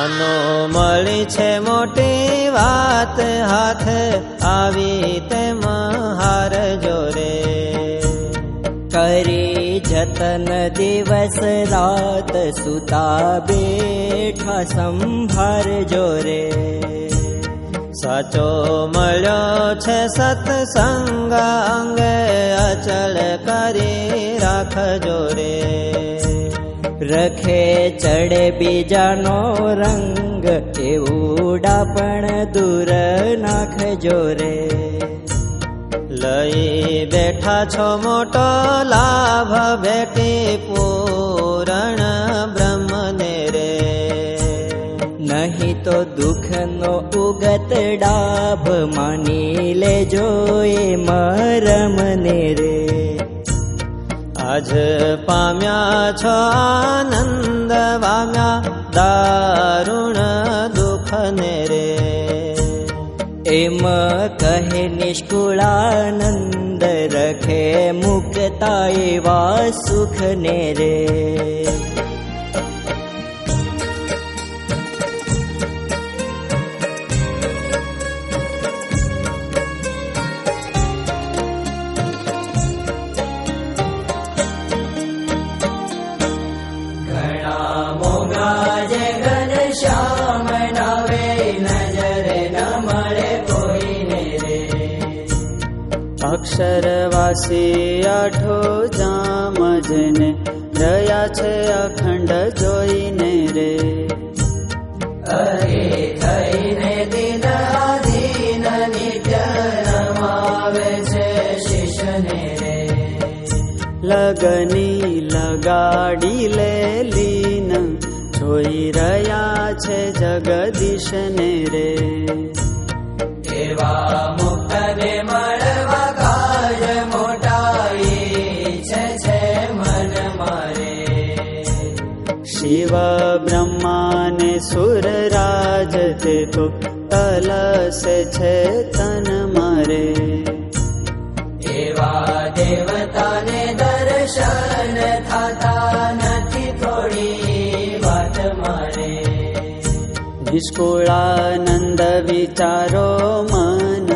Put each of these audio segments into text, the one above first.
નાનો મળી છે મોટી વાત હાથ આવી તેમ હાર જોરે કરી જતન દિવસ રાત સુતા બેઠા સંભાર જોરે સાચો મળ્યો છે સત્સંગ અંગ અચળ કરી રાખજો રે રખે ચડે બીજાનો રંગ એવું પણ દૂર નાખજો રે. લઈ બેઠા છો મોટો લાભ ભેટે પૂરણ બ્રહ્મને રે. નહીં તો દુઃખનો ઉગત ડાભ માની લેજો એ મરમને રે. अज पाम्या छानन्द वाम्या दारुण पा्याण रे एम कहे निष्कुला रखे मुक्ताय वा सुख रे અક્ષરવાસી આઠો જામ જેને રહ્યા છે અખંડ જોઈને રે અરે થઈને દિન આધીન નિત્ય નમાવે છે શિષ્યને રે લગની લગાડી લે લીન જોઈ રહ્યા છે જગદીશને રે मारे। दर्शन थाता थोड़ी ताता नोडी वाकुळनन्द विचारो मन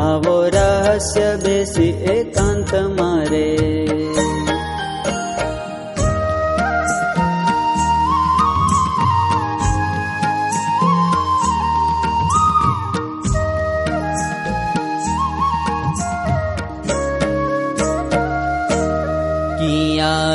आवो रहस्य बेसी एकान्त मारे।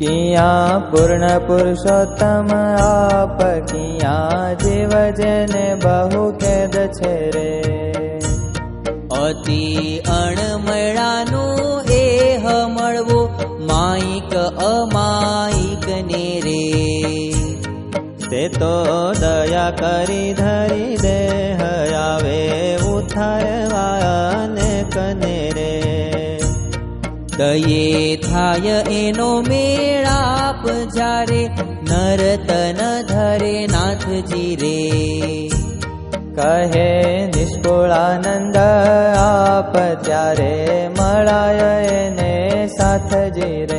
किया पूर्णपुरुषोत्तम आप किया जीव जन बहु कैद छेरे। अति अणमणानु एह मळवो माईक अमाईक ने रे ते तो दया करी धरी दे पूर्णपुरुषोत्तयक अमाय सेतो दयावे દયે થાય એનો મેળાપ જારે નરતન ધરે નાથજી રે કહે નિષ્કુળાનંદ આપ ત્યારે મળાય એને સાથજી રે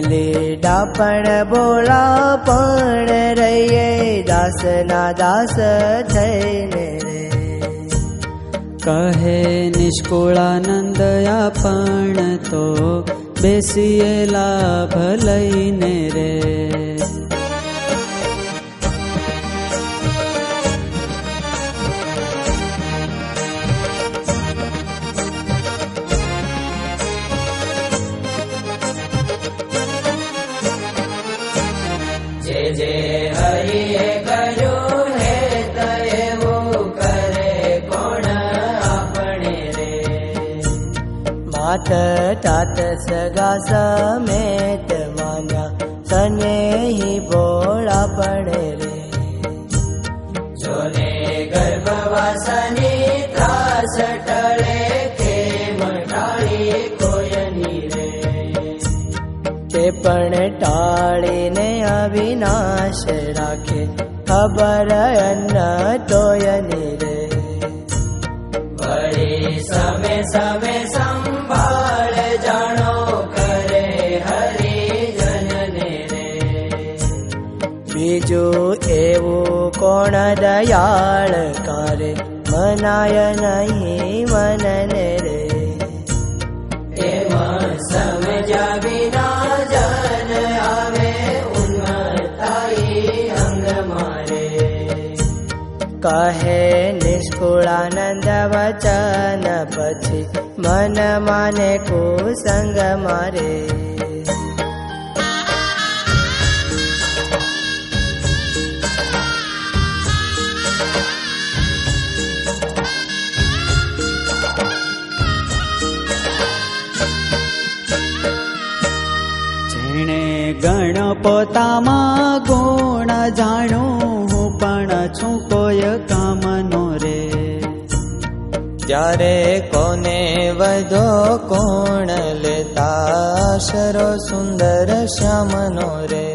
लेडा बोलापन रय दाना दास कहे निष्कूलानन्दयापसे ला भल ने रे। अथ तत् समेत मान्या सनेहि बोला पडे रे. चोले गर्भवासने सटले के ते पण टाळीने अविनाश राखे खबर अन्न तोयनी रे. समे समे दयाळकार मनाय नहि मनन रे। कहे निष्कुळानन्द वचन पछि मन माने को सङ्ग मारे। પોતામાં ગુણ જાણું હું પણ છું કોઈ કામનો રે ત્યારે કોને વધો કોણ લેતા શરો સુંદર શ્યામનો રે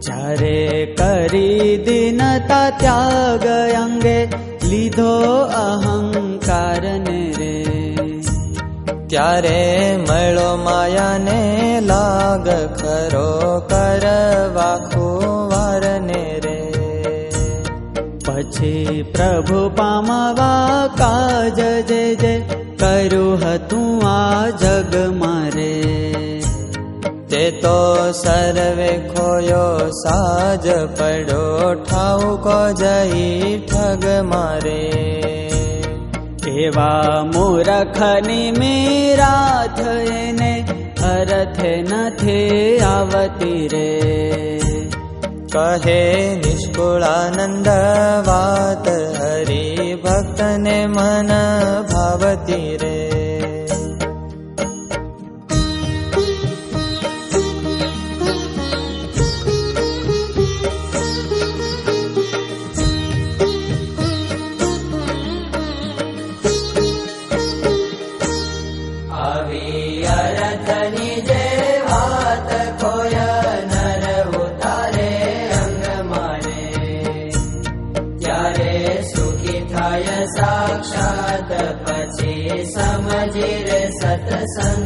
જ્યારે કરી દીનતા ત્યાગ અંગે લીધો અહંકાર ને રે ત્યારે મળો માયાને લાગ ખરો કરવા ખુવારને રે પછી પ્રભુ પામવા કાજ જે જે કર્યું હતું આ જગ મારે તે તો સર્વે ખોયો સાજ પડ્યો ઠાઉકો જઈ ઠગ મારે ूरखनि मीराधने अथ आवति रे। कहे स्कूलानन्दवात हरि भक्तने मन भावति रे।